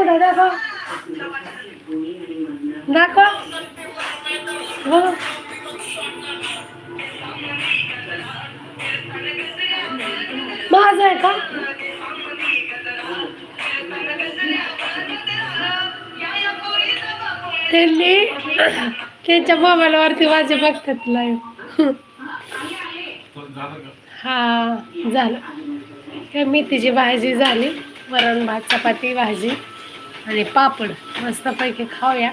माझं कुठं दाखव. दाखव. बघ माझं आहे का? त्यांनी त्यांच्या मोबाईलवरती माझे बघतात लाईव्ह हा झालं. काय मेथीची भाजी झाली. वरण भात चपाती भाजी. आणि पापड मस्तपैकी खाऊया.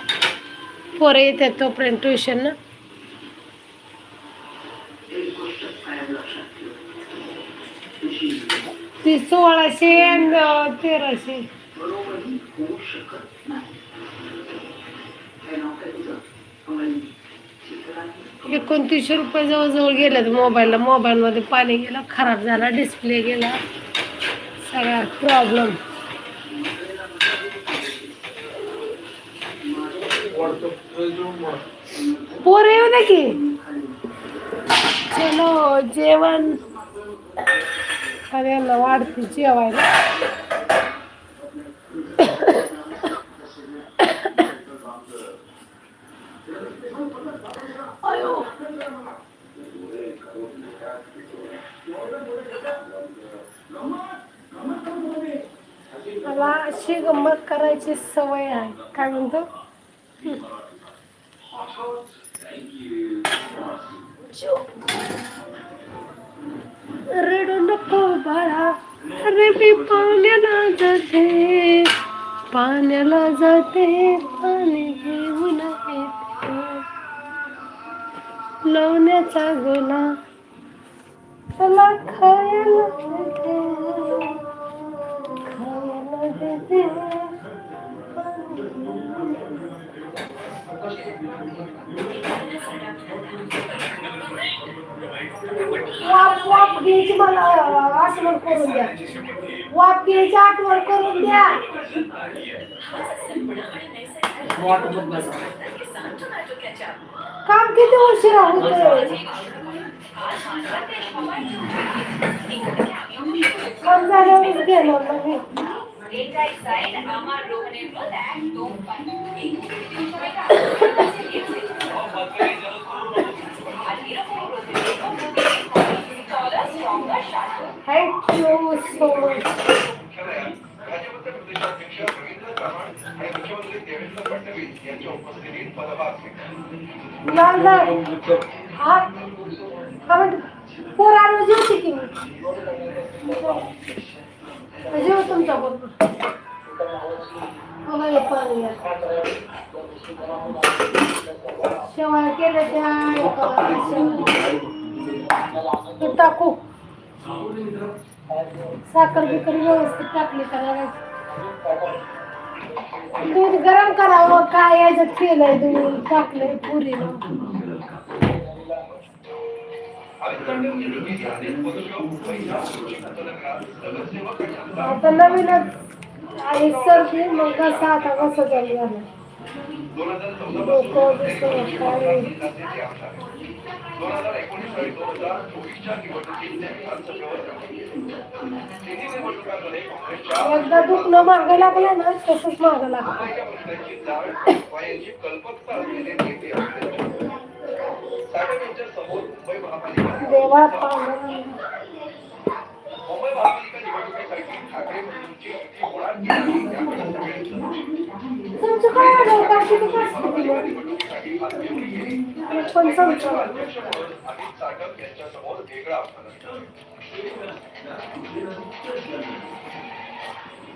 पोरं येतात तोपर्यंत ट्युशन ना. ती सोळाशे तेराशे. एकोणतीसशे रुपये जवळजवळ गेलेत मोबाईलला. मोबाईलमध्ये पाणी गेलं खराब झाला डिस्प्ले गेला. सगळा प्रॉब्लेम पोर येऊ दे की. चलो जेवण. अरे ना वाढते जेवायला. मला अशी गंमत करायची सवय आहे. काय म्हणतो? अरे मी पाण्याला जाते पाण्याला जाते पाणी घेऊन येते. लोण्याचा गोला त्याला खायला देते. खायला देते. वाप वाप घ्यायची मला आठवण करून द्या. वाप घ्यायची आठवण करून द्या. काम किती उशिरा होत काम घेणार ना मी थँक्यू सो मच लाल लाल हा का म्हणते पोर आणून जेवते की मी जेव तुमच्या बरोबर बघा हे पाणी म्हणजे हो आहे. हो, शेवया केल्या त्या एका शेवया. तूप टाकू. साखर बिकर व्यवस्थित टाकली तर दूध गरम करावं काय याच्यात केलंय दूध टाकलंय पुरीनं. आता नवीनच आणि सर्दी मग कसा आता कसं चालू झालं एकदा दुखणं मागे लागलं ना तसंच मागं लागतं देवा तुमचं काय आलं? का तू काय पण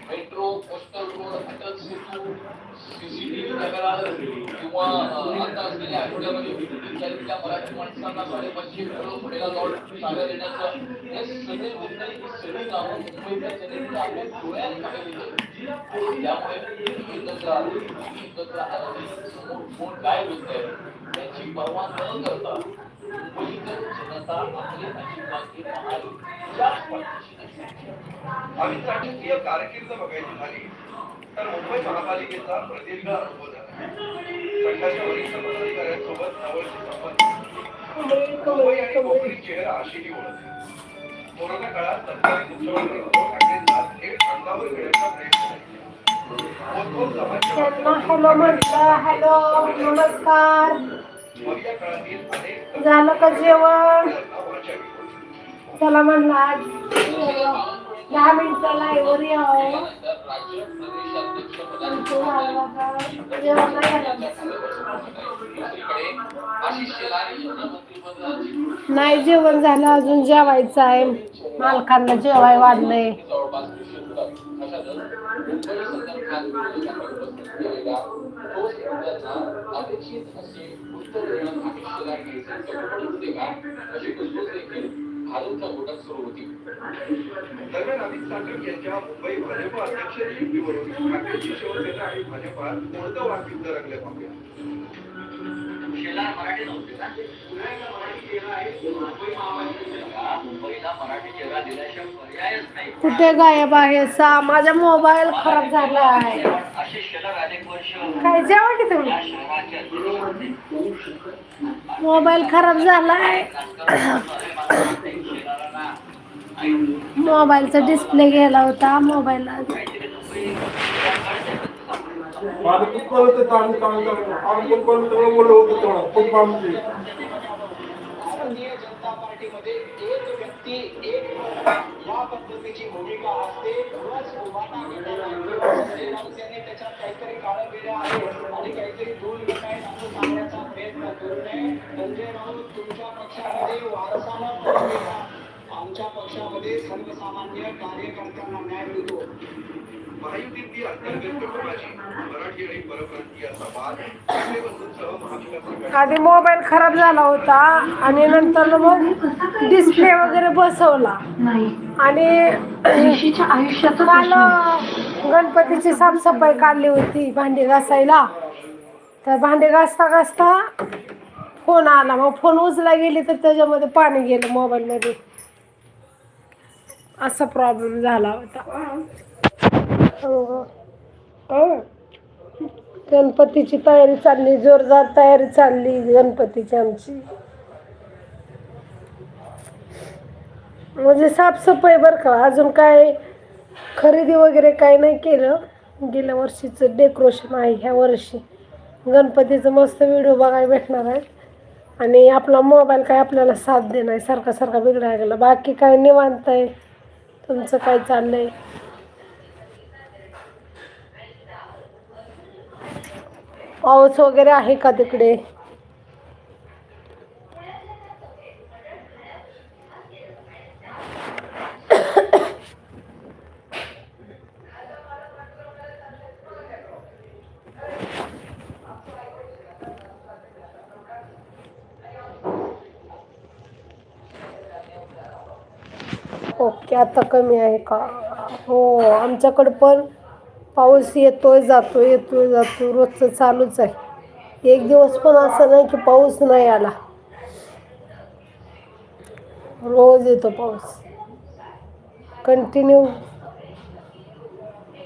metro postal road Atal Setu CCTV camera किंवा आता असलेल्या आठवड्यामध्ये विद्युतचालितल्या मराठी माणसांना साडेपाचशे किलो पुढेला लॉट साड्या देण्याचं हे सगळे निर्णय ही सगळी कामं मुंबईच्या जनतेने आपल्या पाहिलेली त्यामुळे एकत्र एकत्र समोर कोण काय बोलतंय याची पर्वा न करता मुंबईकर जनता पाठीशी आणि राजकीय कारकीर्द बघायची झाली तर मुंबई महापालिकेचा प्रदीर्घ अनुभव कोरोना काळात मुख्यमंत्री उद्धव ठाकरेंना थेट अंगावर घेण्याचा प्रयत्न त्यांना हॅलो हॅलो नमस्कार. झालं का जेवण? चला म्हणला आज दहा मिनिटं लाईव्हवर यावं नाही जेवण झालं अजून जेवायचं आहे. मालकांना जेवाय वाढलंय. जवळपास अपेक्षित भारूडच्या गोटात सुरू होती. दरम्यान अमित साटम यांच्या मुंबई भाजप अध्यक्ष ठाकरेंची शिवसेना आणि भाजपात कोणतं वादयुद्ध रंगले पाहूया. शेलार मराठी नव्हते का पुण्याला मराठी चेहरा आहे मुंबई महापालिकेचा मुंबईला मराठी चेहरा दिल्याशिवाय पर्यायच नाही. कुठे गायब आहे सा? माझा मोबाईल खराब झाला आहे. असे शेलार अनेक वर्ष काय जेवा की तुम्ही. मोबाईल खराब झालाय शेलारांना मोबाईलचा डिस्प्ले गेला होता मोबाईलला आमच्या पक्षामध्ये सर्वसामान्य कार्यकर्त्यांना न्याय मिळतो. महायुतीतली मराठी आणि वाद आधी मोबाईल खराब झाला होता आणि नंतर मग डिस्प्ले वगैरे बसवला. आणि काल गणपतीची साफसफाई काढली होती भांडी घासायला. तर भांडी घासता घासता फोन आला. मग फोन उचला गेली तर त्याच्यामध्ये पाणी गेलं मोबाईलमध्ये. असा प्रॉब्लेम झाला होता. हो, हो. गणपतीची तयारी चालली जोरदार तयारी चालली गणपतीची आमची. म्हणजे साफसफाई बरं का अजून काय खरेदी वगैरे काय नाही केलं. गेल्या वर्षीचं डेकोरेशन आहे ह्या वर्षी. गणपतीचं मस्त व्हिडिओ बघायला भेटणार आहे. आणि आपला मोबाईल काय आपल्याला साथ देणार सारखा सारखा बिघडायला गेला बाकी काय निवांत आहे. तुमचं काय चाललंय? पाऊस वगैरे आहे का तिकडे? ओके आता कमी आहे का? हो आमच्याकडं पण पाऊस येतोय जातो येतोय जातो रोजचं चालूच आहे. एक दिवस पण असं नाही की पाऊस नाही आला. रोज येतो पाऊस. कंटिन्यू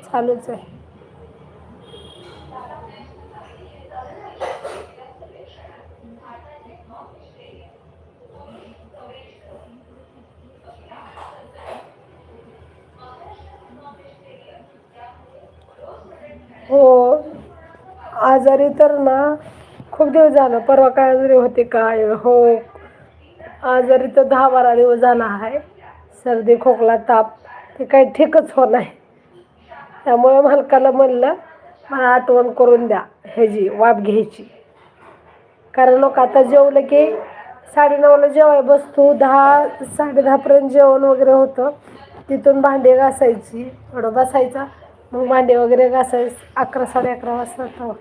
चालूच आहे. हो. आजारी तर ना खूप दिवस झालं परवा काय आजारी होते काय? हो. आजारी तर दहा बारा दिवस झाला आहे. सर्दी खोकला ताप ते काही ठीकच होत नाही त्यामुळे मालकाला म्हणलं मला आठवण करून द्या ह्याची वाफ घ्यायची. कारण लोक आता जेवलं की साडेनऊला जेवाय बसतो दहा साडे दहापर्यंत जेवण वगैरे होतं. तिथून भांडी घासायची थोडं बसायचा. मग मांडे वगैरे घासायच. अकरा साडे अकरा वाजता तो.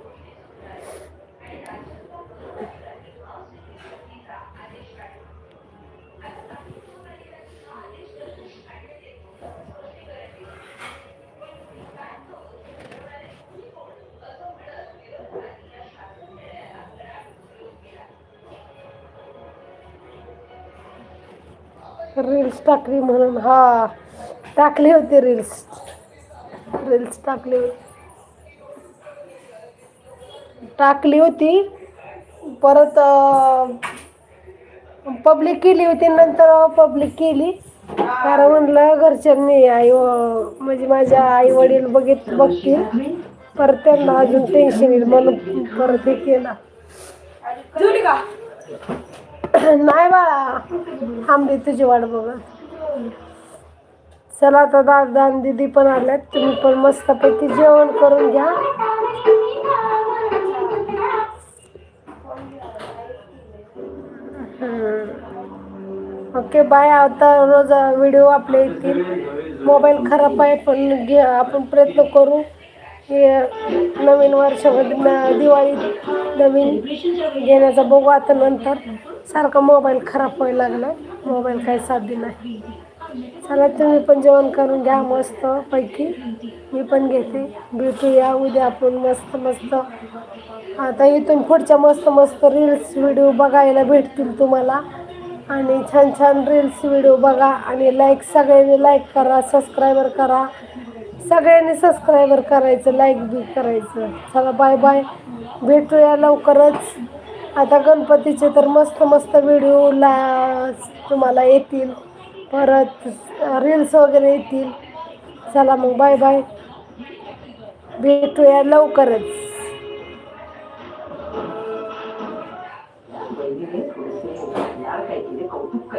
रील्स टाकली म्हणून. हा टाकली होती रील्स. रील्स टाकली होती. टाकली होती. परत पब्लिक केली होती नंतर पब्लिक केली. कारण म्हणलं घरच्यांनी आई म्हणजे माझ्या आई वडील बघित बघतील. परत त्यांना अजून टेन्शन येईल म्हणून परत हे केला. नाही बाळा थांबली तुझी वाट बघा. चला आता दादा आणि दीदी पण आल्यात. तुम्ही पण मस्तपैकी जेवण करून घ्या. Okay bye. आता रोज व्हिडिओ आपले येतील. मोबाईल खराब आहे पण घे आपण प्रयत्न करू. की नवीन वर्षामध्ये दिवाळी नवीन घेण्याचा बघू आता नंतर. सारखा मोबाईल खराब व्हायला लागला. मोबाईल काही साध्य नाही. चला तुम्ही पण जेवण करून घ्या मस्त पैकी. मी पण घेते. भेटूया उद्या आपण मस्त मस्त. आता इथून पुढच्या मस्त मस्त रील्स व्हिडिओ बघायला भेटतील तुम्हाला. आणि छान छान रील्स व्हिडिओ बघा. आणि लाईक सगळ्यांनी लाईक करा सबस्क्रायबर करा. सगळ्यांनी सबस्क्रायबर करायचं लाईक बी करायचं. चला बाय बाय भेटूया लवकरच. आता गणपतीचे तर मस्त मस्त व्हिडिओ ला तुम्हाला येतील. परत रील्स वगैरे येतील. चला मग बाय बाय भेटूया लवकरच. कौतुक